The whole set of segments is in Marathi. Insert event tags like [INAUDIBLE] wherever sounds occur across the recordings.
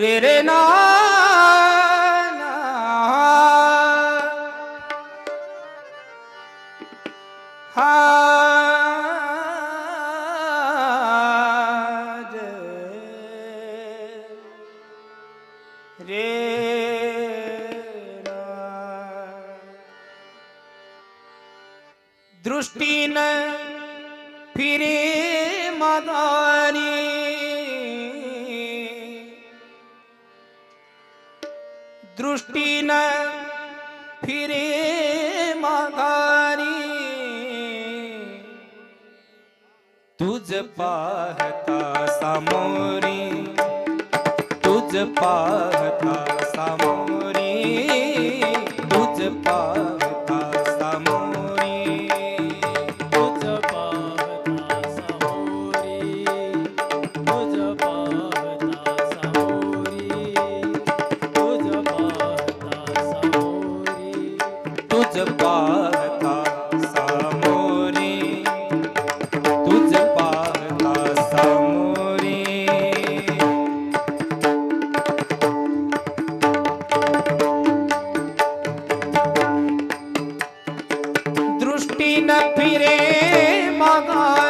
রে রে না દૃષ્ટિને ફિરે માદા दृष्टीनं फिरे माघारी तुझ पाहता सामोरी तुझ पाहता सामोरी तुझ पाहता ભૂલી ન ફિરે મગા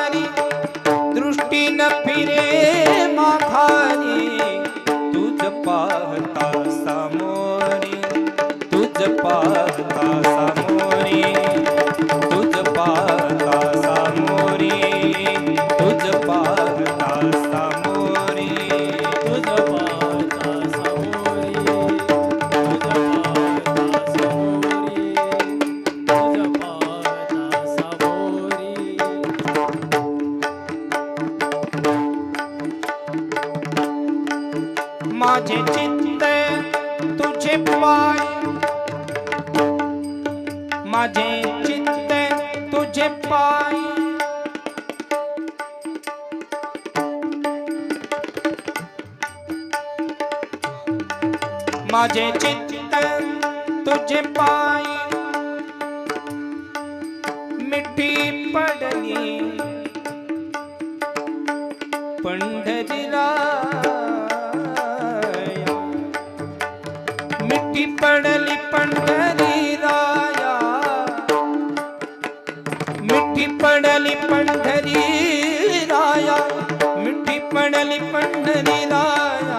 चित्त तुझे पाय माझे चित्त तुझे पाय माझे चित्त तुझे पाय मिठी पडली पंढरीराया मिठी पडली पंढरीराया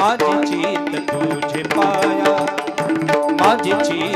माझी चित तुझे पाया. माझी चित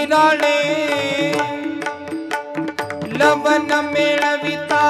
निराणे लवन मिळविता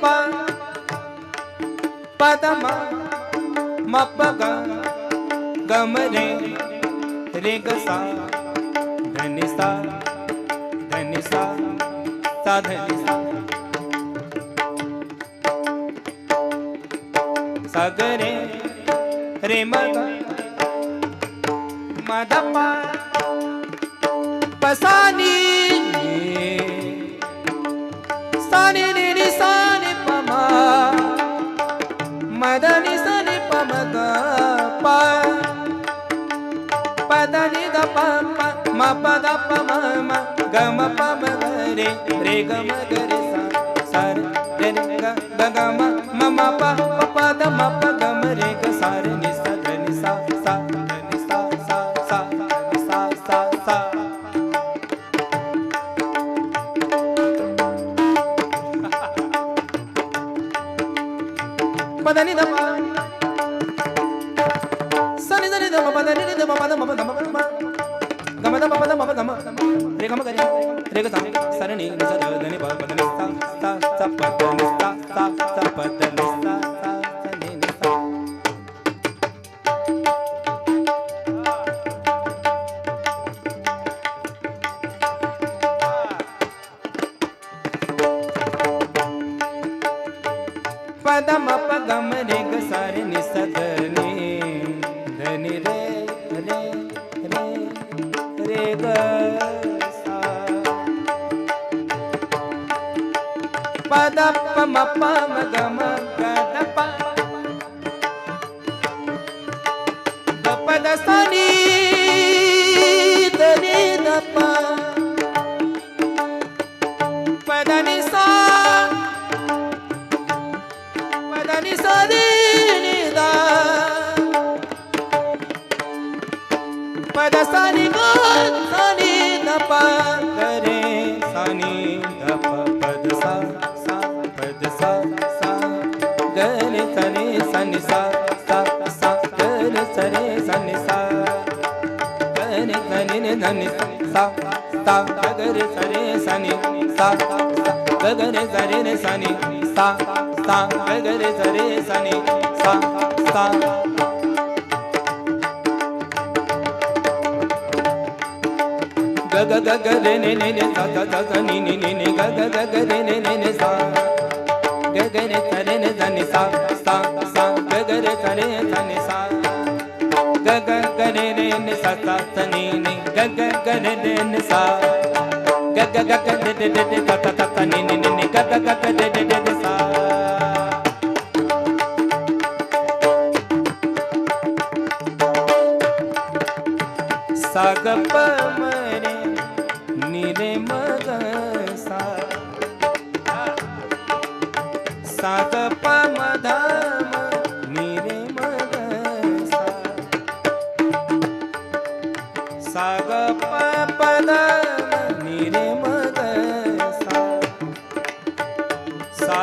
pa pa da ma ma pa ga ga ma re re ga sa dha ni sa dha ni sa sa dha ni sa sa ga re re ma ga ma da pa म पद प म म ग म प म ग रे रे ग म ग रे सा सा रे रे ग ग ग म म म प प प द म प ग म रे ग सा रे नि सा ध नि सा सा ध नि सा सा सा ध [LAUGHS] नि सा सा सा पदनि द प सनि द नि द म प द नि नि द म प गम द मम द मम गम रे गम गरे रे ग सम सरणी ग स ध नि प नि सा सा सा प नि सा सा सा प द पदप मप गम गदप। गपदसनी दने दपा। सन्निसा सा सा गण सरे सन्निसा गण गणिन धनि सा सा गगर सरे सनि सा गगर सरे सनि सा सा गगर सरे सनि सा सा ga ga ga re ne ne ne sa sa sa sa ni ni ni ni ga ga ga ga re ne ne ne sa ga ga re sa re ne sa ni sa sa Ghaggar करे धने सा। गगर करे रे ने सा ता तने ने। गगर करे रे ने सा। गग गग दे दे दे ता ता ता तने ने ने गग गग दे दे दे सा। सा ग प म नि रे म ग सा। सा प म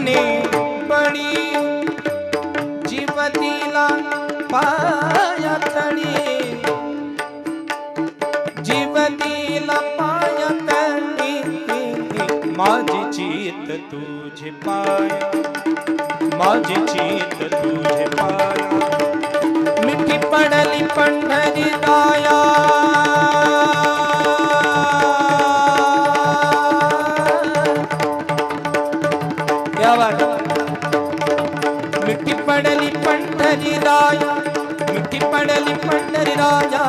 मने पणी जीवतीला पायातणी. जीवतीला पायातणी. माझी चित तुझे पाय माझी चित तुझे पाय. मिठी पडली पंढरी दाय 나